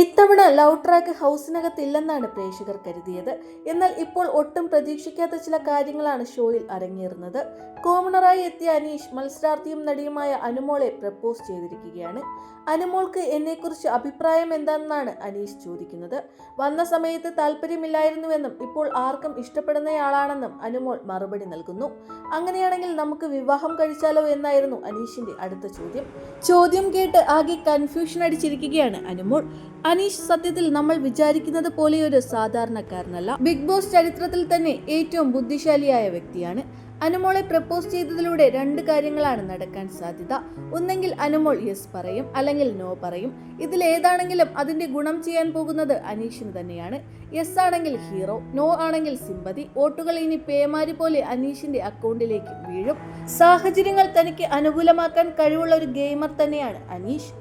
ഇത്തവണ love track ഹൗസിനകത്തില്ലെന്നാണ് പ്രേക്ഷകർ കരുതിയത്. എന്നാൽ ഇപ്പോൾ ഒട്ടും പ്രതീക്ഷിക്കാത്ത ചില കാര്യങ്ങളാണ് ഷോയിൽ അരങ്ങേറുന്നത്. കോമണറായി എത്തിയ അനീഷ് മത്സരാർത്ഥിയും നടിയുമായ അനുമോളെ പ്രപ്പോസ് ചെയ്തിരിക്കുകയാണ്. അനുമോൾക്ക് എന്നെക്കുറിച്ച് അഭിപ്രായം എന്താണെന്നാണ് അനീഷ് ചോദിക്കുന്നത്. വന്ന സമയത്ത് താല്പര്യമില്ലായിരുന്നുവെന്നും ഇപ്പോൾ ആർക്കും ഇഷ്ടപ്പെടുന്നയാളാണെന്നും അനുമോൾ മറുപടി നൽകുന്നു. അങ്ങനെയാണെങ്കിൽ നമുക്ക് വിവാഹം കഴിച്ചാലോ എന്നായിരുന്നു അനീഷിന്റെ അടുത്ത ചോദ്യം. ചോദ്യം കേട്ട് ആകെ കൺഫ്യൂഷൻ അടിച്ചിരിക്കുകയാണ് അനുമോൾ. അനീഷ് സത്യത്തിൽ നമ്മൾ വിചാരിക്കുന്നത് പോലെ ഒരു സാധാരണക്കാരനല്ല. ബിഗ് ബോസ് ചരിത്രത്തിൽ തന്നെ ഏറ്റവും ബുദ്ധിശാലിയായ വ്യക്തിയാണ്. അനുമോളെ പ്രപ്പോസ് ചെയ്തതിലൂടെ രണ്ട് കാര്യങ്ങളാണ് നടക്കാൻ സാധ്യത. ഒന്നെങ്കിൽ അനുമോൾ യെസ് പറയും അല്ലെങ്കിൽ നോ പറയും. ഇതിൽ ഏതാണെങ്കിലും അതിന്റെ ഗുണം ചെയ്യാൻ പോകുന്നത് അനീഷിന് തന്നെയാണ്. യെസ് ആണെങ്കിൽ ഹീറോ നോ ആണെങ്കിൽ സിമ്പതി വോട്ടുകൾ ഇനി പേമാരി പോലെ അനീഷിന്റെ അക്കൗണ്ടിലേക്ക് വീഴും. സാഹചര്യങ്ങൾ തനിക്ക് അനുകൂലമാക്കാൻ കഴിവുള്ള ഒരു ഗെയിമർ തന്നെയാണ് അനീഷ്.